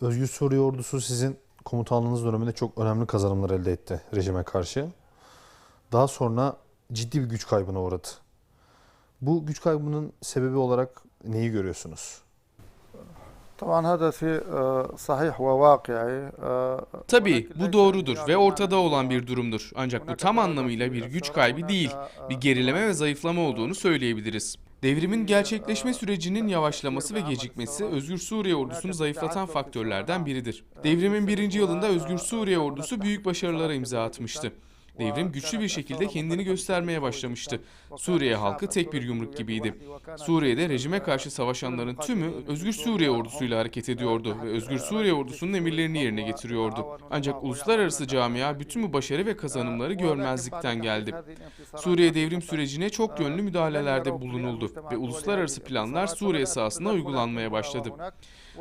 Özgür Suriye ordusu sizin komutanlığınız döneminde çok önemli kazanımlar elde etti rejime karşı. Daha sonra ciddi bir güç kaybına uğradı. Bu güç kaybının sebebi olarak neyi görüyorsunuz? Tabii bu doğrudur ve ortada olan bir durumdur. Ancak bu tam anlamıyla bir güç kaybı değil, bir gerileme ve zayıflama olduğunu söyleyebiliriz. Devrimin gerçekleşme sürecinin yavaşlaması ve gecikmesi Özgür Suriye ordusunu zayıflatan faktörlerden biridir. Devrimin birinci yılında Özgür Suriye ordusu büyük başarılara imza atmıştı. Devrim güçlü bir şekilde kendini göstermeye başlamıştı. Suriye halkı tek bir yumruk gibiydi. Suriye'de rejime karşı savaşanların tümü Özgür Suriye ordusuyla hareket ediyordu ve Özgür Suriye ordusunun emirlerini yerine getiriyordu. Ancak uluslararası camia bütün bu başarı ve kazanımları görmezlikten geldi. Suriye devrim sürecine çok yönlü müdahalelerde bulunuldu ve uluslararası planlar Suriye sahasında uygulanmaya başladı.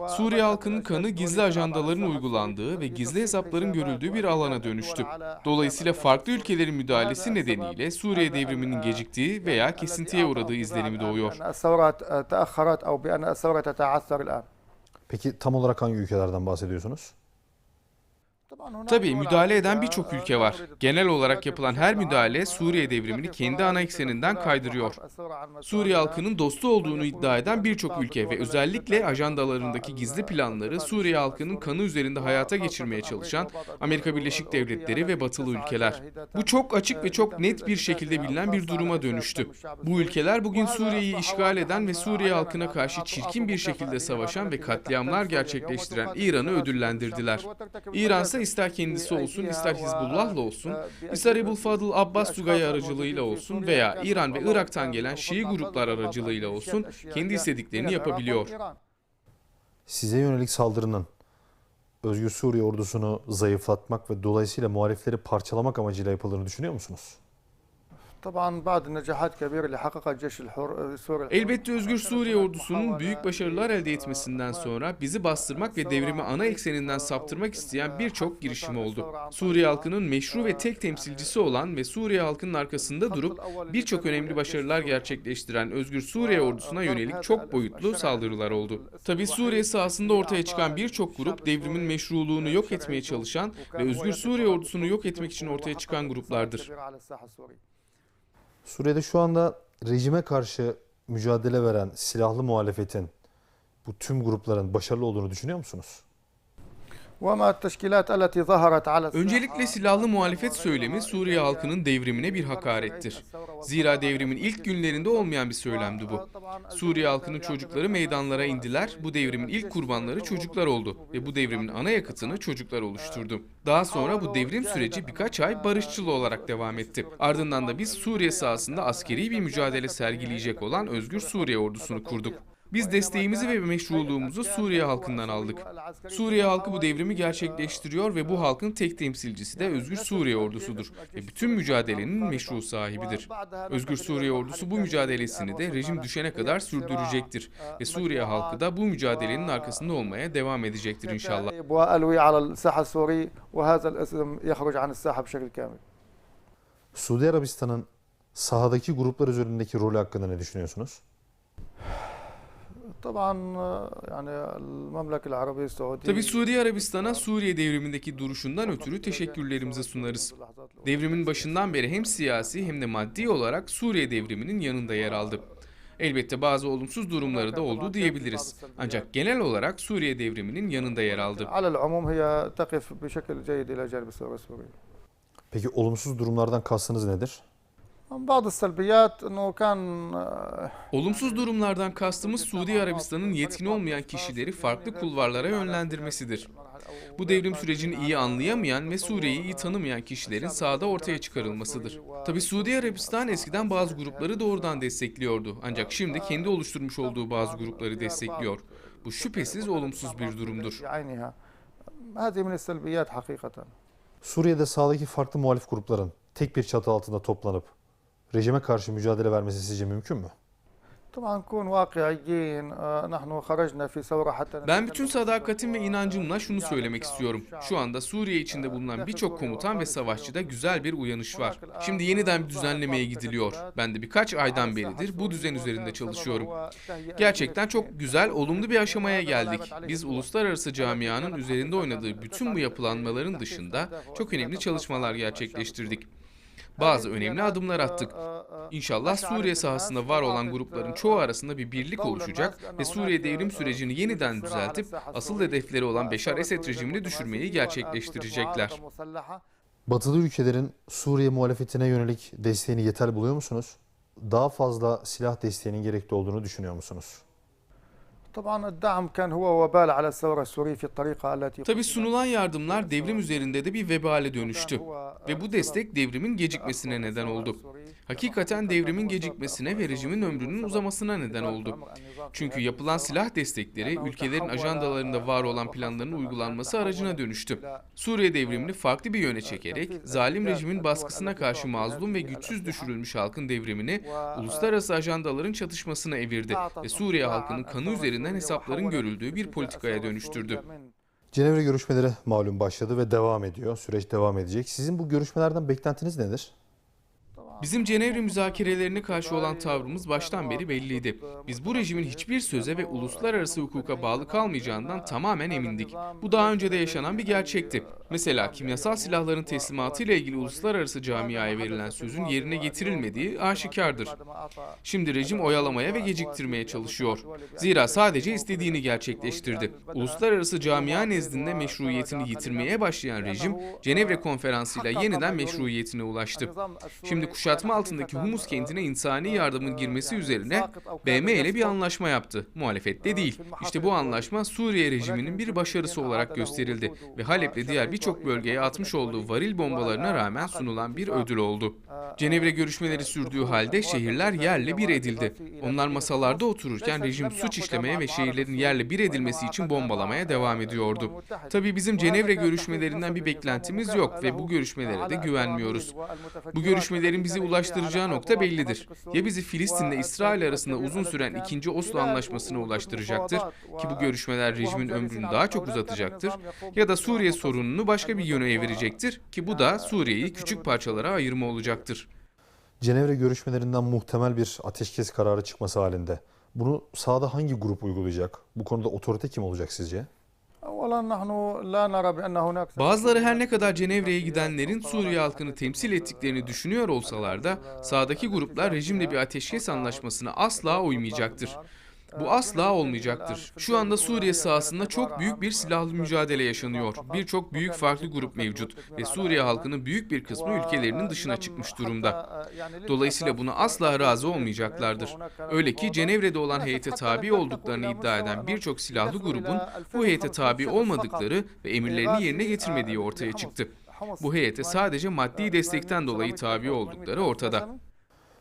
Suriye halkının kanı gizli ajandaların uygulandığı ve gizli hesapların görüldüğü bir alana dönüştü. Dolayısıyla farklı farklı ülkelerin müdahalesi nedeniyle Suriye devriminin geciktiği veya kesintiye uğradığı izlenimi doğuyor. Peki tam olarak hangi ülkelerden bahsediyorsunuz? Tabii müdahale eden birçok ülke var. Genel olarak yapılan her müdahale Suriye devrimini kendi ana ekseninden kaydırıyor. Suriye halkının dostu olduğunu iddia eden birçok ülke ve özellikle ajandalarındaki gizli planları Suriye halkının kanı üzerinde hayata geçirmeye çalışan Amerika Birleşik Devletleri ve batılı ülkeler. Bu çok açık ve çok net bir şekilde bilinen bir duruma dönüştü. Bu ülkeler bugün Suriye'yi işgal eden ve Suriye halkına karşı çirkin bir şekilde savaşan ve katliamlar gerçekleştiren İran'ı ödüllendirdiler. İran ise ister kendisi olsun, ister Hizbullah'la olsun, ister Ebul Fadıl Abbas Tugay aracılığıyla olsun veya İran ve Irak'tan gelen Şii gruplar aracılığıyla olsun kendi istediklerini yapabiliyor. Size yönelik saldırının Özgür Suriye ordusunu zayıflatmak ve dolayısıyla muhalifleri parçalamak amacıyla yapıldığını düşünüyor musunuz? Elbette Özgür Suriye ordusunun büyük başarılar elde etmesinden sonra bizi bastırmak ve devrimi ana ekseninden saptırmak isteyen birçok girişim oldu. Suriye halkının meşru ve tek temsilcisi olan ve Suriye halkının arkasında durup birçok önemli başarılar gerçekleştiren Özgür Suriye ordusuna yönelik çok boyutlu saldırılar oldu. Tabi Suriye sahasında ortaya çıkan birçok grup devrimin meşruluğunu yok etmeye çalışan ve Özgür Suriye ordusunu yok etmek için ortaya çıkan gruplardır. Suriye'de şu anda rejime karşı mücadele veren silahlı muhalefetin bu tüm grupların başarılı olduğunu düşünüyor musunuz? Öncelikle silahlı muhalefet söylemi Suriye halkının devrimine bir hakarettir. Zira devrimin ilk günlerinde olmayan bir söylemdi bu. Suriye halkının çocukları meydanlara indiler, bu devrimin ilk kurbanları çocuklar oldu ve bu devrimin ana yakıtını çocuklar oluşturdu. Daha sonra bu devrim süreci birkaç ay barışçıl olarak devam etti. Ardından da biz Suriye sahasında askeri bir mücadele sergileyecek olan Özgür Suriye ordusunu kurduk. Biz desteğimizi ve meşruluğumuzu Suriye halkından aldık. Suriye halkı bu devrimi gerçekleştiriyor ve bu halkın tek temsilcisi de Özgür Suriye ordusudur ve bütün mücadelenin meşru sahibidir. Özgür Suriye ordusu bu mücadelesini de rejim düşene kadar sürdürecektir ve Suriye halkı da bu mücadelenin arkasında olmaya devam edecektir inşallah. Suudi Arabistan'ın sahadaki gruplar üzerindeki rolü hakkında ne düşünüyorsunuz? Taban yani Memleket Arabi Saudi Tabii Suudi Arabistan'a Suriye devrimindeki duruşundan ötürü teşekkürlerimizi sunarız. Devrimin başından beri hem siyasi hem de maddi olarak Suriye devriminin yanında yer aldı. Elbette bazı olumsuz durumları da oldu diyebiliriz. Ancak genel olarak Suriye devriminin yanında yer aldı. Peki olumsuz durumlardan kastınız nedir? بعض السلبيات انه كان آه، Olumsuz durumlardan kastımız Suudi Arabistan'ın yetkin olmayan kişileri farklı kulvarlara yönlendirmesidir. Bu devrim sürecini iyi anlayamayan ve Suriye'yi iyi tanımayan kişilerin sahada ortaya çıkarılmasıdır. Tabi Suudi Arabistan eskiden bazı grupları doğrudan destekliyordu. Ancak şimdi kendi oluşturmuş olduğu bazı grupları destekliyor. Bu şüphesiz olumsuz bir durumdur. بعينها هذه من السلبيات حقيقة Suriye'de sahadaki farklı muhalif grupların tek bir çatı altında toplanıp rejime karşı mücadele vermesi sizce mümkün mü? Ben bütün sadakatim ve inancımla şunu söylemek istiyorum. Şu anda Suriye içinde bulunan birçok komutan ve savaşçıda güzel bir uyanış var. Şimdi yeniden bir düzenlemeye gidiliyor. Ben de birkaç aydan beridir bu düzen üzerinde çalışıyorum. Gerçekten çok güzel, olumlu bir aşamaya geldik. Biz uluslararası camianın üzerinde oynadığı bütün bu yapılanmaların dışında çok önemli çalışmalar gerçekleştirdik. Bazı önemli adımlar attık. İnşallah Suriye sahasında var olan grupların çoğu arasında bir birlik oluşacak ve Suriye devrim sürecini yeniden düzeltip asıl hedefleri olan Beşar Esed rejimini düşürmeyi gerçekleştirecekler. Batılı ülkelerin Suriye muhalefetine yönelik desteğini yeterli buluyor musunuz? Daha fazla silah desteğinin gerekli olduğunu düşünüyor musunuz? Tabi sunulan yardımlar devrim üzerinde de bir vebale dönüştü. Ve bu destek devrimin gecikmesine neden oldu. Hakikaten devrimin gecikmesine ve rejimin ömrünün uzamasına neden oldu. Çünkü yapılan silah destekleri ülkelerin ajandalarında var olan planların uygulanması aracına dönüştü. Suriye devrimini farklı bir yöne çekerek zalim rejimin baskısına karşı mazlum ve güçsüz düşürülmüş halkın devrimini uluslararası ajandaların çatışmasına evirdi ve Suriye halkının kanı üzerinden hesapların görüldüğü bir politikaya dönüştürdü. Cenevre görüşmeleri malum başladı ve devam ediyor. Süreç devam edecek. Sizin bu görüşmelerden beklentiniz nedir? Bizim Cenevre müzakerelerine karşı olan tavrımız baştan beri belliydi. Biz bu rejimin hiçbir söze ve uluslararası hukuka bağlı kalmayacağından tamamen emindik. Bu daha önce de yaşanan bir gerçekti. Mesela kimyasal silahların teslimatı ile ilgili uluslararası camiaya verilen sözün yerine getirilmediği aşikardır. Şimdi rejim oyalamaya ve geciktirmeye çalışıyor. Zira sadece istediğini gerçekleştirdi. Uluslararası camia nezdinde meşruiyetini yitirmeye başlayan rejim, Cenevre konferansıyla yeniden meşruiyetine ulaştı. Şimdi kuşatma altındaki Humus kentine insani yardımın girmesi üzerine BM ile bir anlaşma yaptı. Muhalefette değil. İşte bu anlaşma Suriye rejiminin bir başarısı olarak gösterildi ve Halep'le diğer birçok bölgeye atmış olduğu varil bombalarına rağmen sunulan bir ödül oldu. Cenevre görüşmeleri sürdüğü halde şehirler yerle bir edildi. Onlar masalarda otururken rejim suç işlemeye ve şehirlerin yerle bir edilmesi için bombalamaya devam ediyordu. Tabii bizim Cenevre görüşmelerinden bir beklentimiz yok ve bu görüşmelere de güvenmiyoruz. Bu görüşmelerin bizi ulaştıracağı nokta bellidir. Ya bizi Filistin'le İsrail arasında uzun süren ikinci Oslo Anlaşması'na ulaştıracaktır ki bu görüşmeler rejimin ömrünü daha çok uzatacaktır ya da Suriye sorununu başka bir yöne evirecektir ki bu da Suriye'yi küçük parçalara ayırma olacaktır. Cenevre görüşmelerinden muhtemel bir ateşkes kararı çıkması halinde bunu sahada hangi grup uygulayacak? Bu konuda otorite kim olacak sizce? Bazıları her ne kadar Cenevre'ye gidenlerin Suriye halkını temsil ettiklerini düşünüyor olsalar da sağdaki gruplar rejimle bir ateşkes anlaşmasına asla uymayacaktır. Bu asla olmayacaktır. Şu anda Suriye sahasında çok büyük bir silahlı mücadele yaşanıyor. Birçok büyük farklı grup mevcut ve Suriye halkının büyük bir kısmı ülkelerinin dışına çıkmış durumda. Dolayısıyla buna asla razı olmayacaklardır. Öyle ki Cenevre'de olan heyete tabi olduklarını iddia eden birçok silahlı grubun bu heyete tabi olmadıkları ve emirlerini yerine getirmediği ortaya çıktı. Bu heyete sadece maddi destekten dolayı tabi oldukları ortada.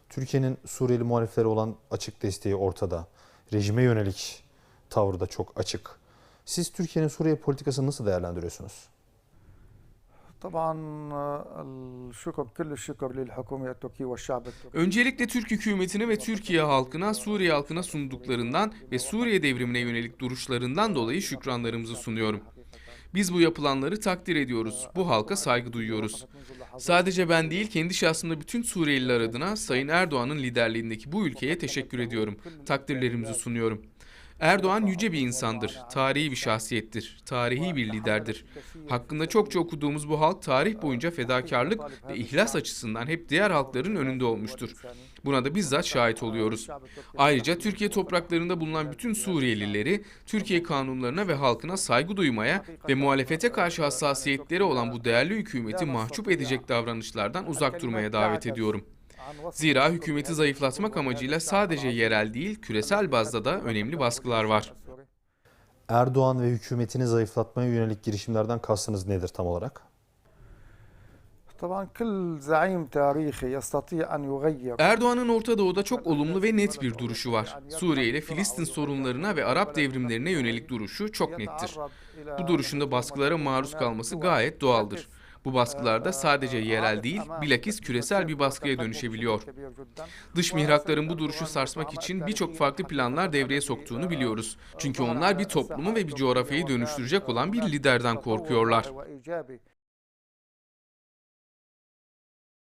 Türkiye'nin Suriyeli muhaliflere olan açık desteği ortada rejime yönelik tavrı da çok açık. Siz Türkiye'nin Suriye politikasını nasıl değerlendiriyorsunuz? Öncelikle Türk hükümetine ve Türkiye halkına, Suriye halkına sunduklarından ve Suriye devrimine yönelik duruşlarından dolayı şükranlarımızı sunuyorum. Biz bu yapılanları takdir ediyoruz. Bu halka saygı duyuyoruz. Sadece ben değil, kendi şahsımda bütün Suriyeliler adına Sayın Erdoğan'ın liderliğindeki bu ülkeye teşekkür ediyorum. Takdirlerimizi sunuyorum. Erdoğan yüce bir insandır, tarihi bir şahsiyettir, tarihi bir liderdir. Hakkında çokça okuduğumuz bu halk tarih boyunca fedakarlık ve ihlas açısından hep diğer halkların önünde olmuştur. Buna da bizzat şahit oluyoruz. Ayrıca Türkiye topraklarında bulunan bütün Suriyelileri Türkiye kanunlarına ve halkına saygı duymaya ve muhalefete karşı hassasiyetleri olan bu değerli hükümeti mahcup edecek davranışlardan uzak durmaya davet ediyorum. Zira hükümeti zayıflatmak amacıyla sadece yerel değil küresel bazda da önemli baskılar var. Erdoğan ve hükümetini zayıflatmaya yönelik girişimlerden kastınız nedir tam olarak? Erdoğan'ın Orta Doğu'da çok olumlu ve net bir duruşu var. Suriye ile Filistin sorunlarına ve Arap devrimlerine yönelik duruşu çok nettir. Bu duruşunda baskılara maruz kalması gayet doğaldır. Bu baskılarda sadece yerel değil, bilakis küresel bir baskıya dönüşebiliyor. Dış mihrakların bu duruşu sarsmak için birçok farklı planlar devreye soktuğunu biliyoruz. Çünkü onlar bir toplumu ve bir coğrafyayı dönüştürecek olan bir liderden korkuyorlar.